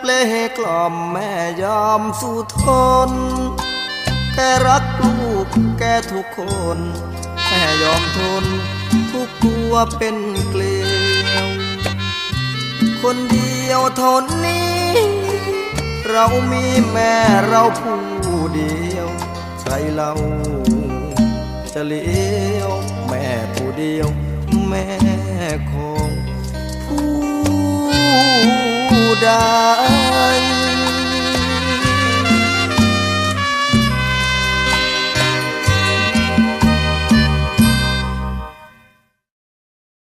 เปลกล่อมแม่ยอมสู้ทน แกรักลูกแกทุกคน แม่ยอมทน ทุกตัวเป็นเกลียว คนเดียวท่านี้ เรามีแม่เราผู้เดียว ใครเราจะเลี้ยว แม่ผู้เดียว แม่ของ ได้